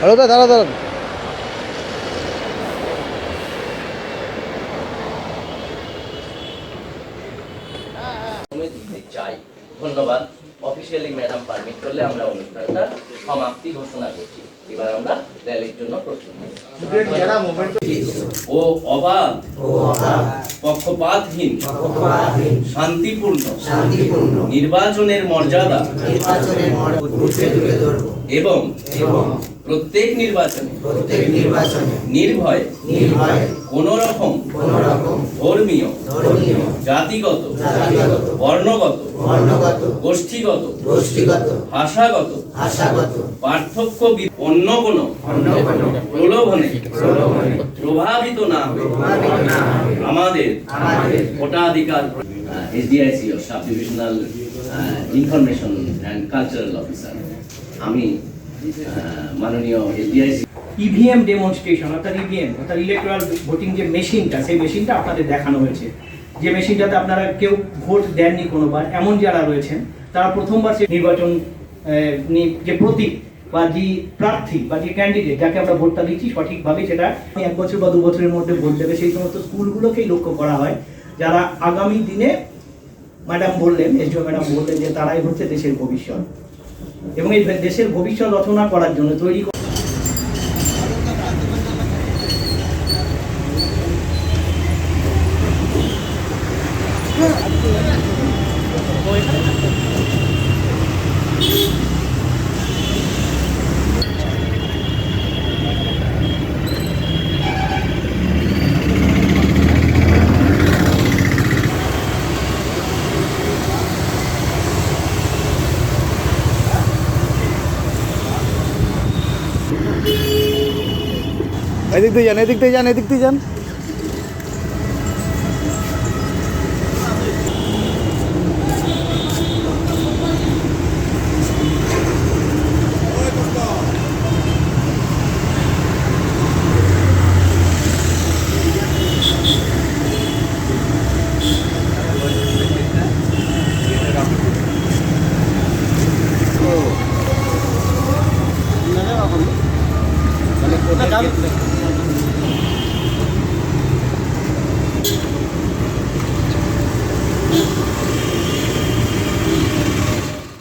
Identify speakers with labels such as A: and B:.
A: Hello দা দাঁড়া দাঁড়ান।
B: চাই। ধন্যবাদ। অফিসিয়ালি ম্যাডাম পারমিট করলে আমরা অনুষ্ঠানটা সমাপ্তি ঘোষণা করছি। এবার আমরা র্যালির জন্য প্রস্তুত ও অবাধ। পক্ষপাতহীন। শান্তিপূর্ণ। নির্বাচনের মর্যাদা। এবং প্রত্যেক নির্বাচনে
C: প্রত্যেক নির্বাচনে
B: নির্ভয়
C: নির্ভয়
B: কোন রকম
C: কোন রকম
B: ধর্মীয়
C: ধর্মীয়
B: জাতিগত
C: জাতিগত
B: বর্ণগত
C: বর্ণগত
B: গোষ্ঠীগত
C: গোষ্ঠীগত
B: ভাষাগত
C: ভাষাগত
B: পার্থক্য অন্য কোনো
C: অন্য কোনো
B: প্রলোভনে
C: প্রলোভনে
B: প্রভাবিত না
C: প্রভাবিত না
B: আমাদের
C: আমাদের
B: ভোটাধিকার SDIC sub divisional information and cultural officer আমি
D: ইভিএম ডেমনস্ট্রেশন অর্থাৎ ইভিএম অর্থাৎ ইলেকট্রাল ভোটিং যে মেশিনটা সেই মেশিনটা আপনাদের দেখানো হয়েছে। যে মেশিনটাতে আপনারা কেউ ভোট দেননি কোনোবার, এমন যারা রয়েছেন, তারা প্রথমবার নির্বাচন যে প্রতীক বা যে প্রার্থী বা যে ক্যান্ডিডেট যাকে আমরা ভোটটা দিচ্ছি সঠিকভাবে সেটা এক বছর বা দু বছরের মধ্যে ভোট দেবে, সেই সমস্ত স্কুলগুলোকেই লক্ষ্য করা হয়। যারা আগামী দিনে ম্যাডাম বললেন ম্যাডাম বললেন যে তারাই হচ্ছে দেশের ভবিষ্যৎ। এবং এই দেশের ভবিষ্যৎ রচনা করার জন্য তৈরি
A: এদিক দিয়ে যান এদিক দিয়ে যান এদিক দিয়ে যান। ওটা